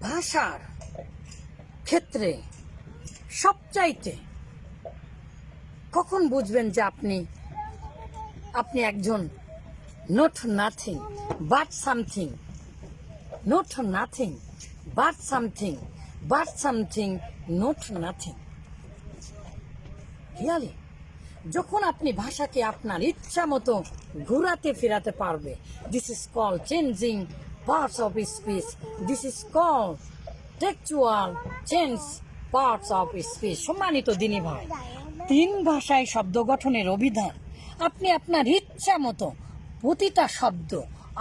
ভাষার ক্ষেত্রে সবচাইতে কখন বুঝবেন যে আপনি আপনি একজন not nothing but something not nothing but something but something not nothing really যখন আপনি ভাষাকে আপনার ইচ্ছা মতো ঘুরাতে ফেরাতে পারবে this is call changing parts of speech this is call textual change parts of speech সম্মানিত দিনী ভাই, তিন ভাষায় শব্দ গঠনের অভিধান। আপনি আপনার ইচ্ছা মতো প্রতিটা শব্দ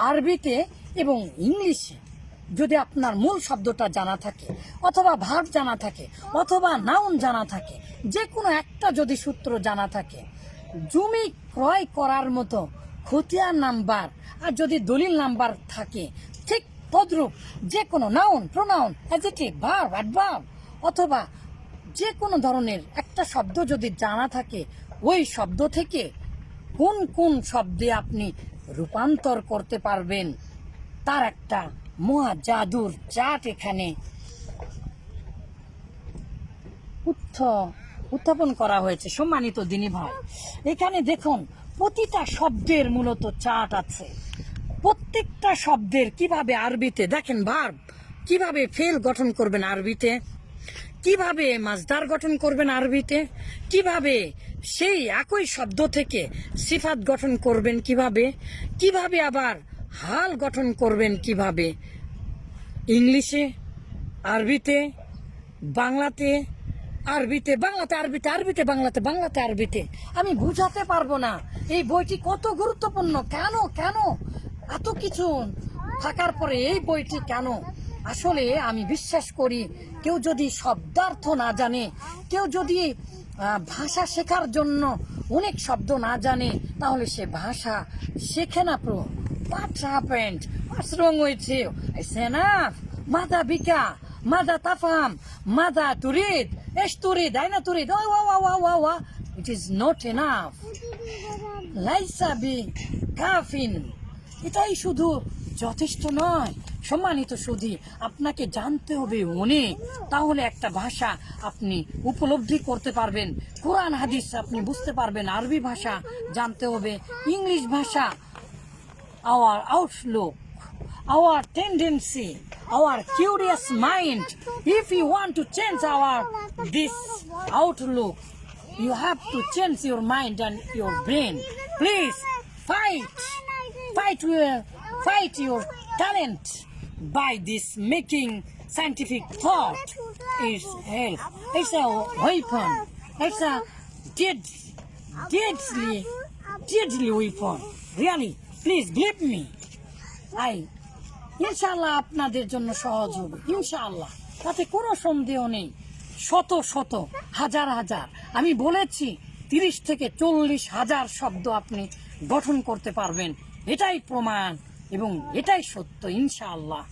আরবিতে এবং ইংলিশে, যদি আপনার মূল শব্দটা জানা থাকে, অথবা ভাব জানা থাকে, অথবা নাউন জানা থাকে যে কোনো একটা যদি সূত্র জানা থাকে, জমি ক্রয় করার মতো খতিয়ান নাম্বার, আর যদি দলিল নাম্বার থাকে ঠিক তদ্রূপ যে কোনো noun pronoun adjective verb adverb অথবা যে কোনো ধরনের একটা শব্দ যদি জানা থাকে, ওই শব্দ থেকে কোন কোন শব্দে আপনি রূপান্তর করতে পারবেন। তার একটা মহা জাদুর চাট এখানে উত্থ, উত্থাপন করা হয়েছে। সম্মানিত দিনী ভাই, এখানে দেখুন, প্রতিটা শব্দের মূলত চাট আছে। প্রত্যেকটা শব্দের কীভাবে আরবিতে, দেখেন ভার্ব, কীভাবে ফেল গঠন করবেন আরবিতে, কীভাবে মাজদার গঠন করবেন আরবিতে, কীভাবে সেই একই শব্দ থেকে সিফাত গঠন করবেন কীভাবে কীভাবে আবার হাল গঠন করবেন কীভাবে, ইংলিশে, আরবিতে, বাংলাতে আরবিতে বাংলাতে আরবিতে আরবিতে, বাংলাতে বাংলাতে আরবিতে। আমি বুঝাতে পারব না, এই বইটি কত গুরুত্বপূর্ণ, কেন কেন? এত কিছু থাকার পরে এই বইটি কেন? আসলে আমি বিশ্বাস করি, কেউ যদি শব্দার্থ না জানে, কেউ যদি ভাষা শেখার জন্য অনেক শব্দ না জানে, তাহলে সে ভাষা শেখে না pro. What's happened what's wrong হয়েছে সেনাফ মাদা বিকা, মাদা তাফাম, মাদা তুরিদ, এস তুরিদ আইনা তুরিদ, ওয়া ওয়া ওয়া ওয়া ওয়া ইট ইজ নট এনাফ লাইসা বি কাফিন। এটাই শুধু যথেষ্ট নয় সম্মানিত সুধী আপনাকে জানতে হবে অনেক তাহলে একটা ভাষা আপনি উপলব্ধি করতে পারবেন কোরআন হাদিস আপনি বুঝতে পারবেন আরবি ভাষা জানতে হবে ইংলিশ ভাষা our outlook, our tendency, our curious mind. If you want to change our this outlook, you have to change your mind and your brain. Please fight, fight your, fight your talent by this making scientific thought is help. It's a weapon. It's a dead, deadly, deadly weapon. Really, please believe me. I ইনশাআল্লাহ আপনাদের জন্য সহজ হবে ইনশাআল্লাহ তাতে কোনো সন্দেহ নেই শত শত হাজার হাজার আমি বলেছি তিরিশ থেকে চল্লিশ হাজার শব্দ আপনি গঠন করতে পারবেন এটাই প্রমাণ এবং এটাই সত্য ইনশাআল্লাহ।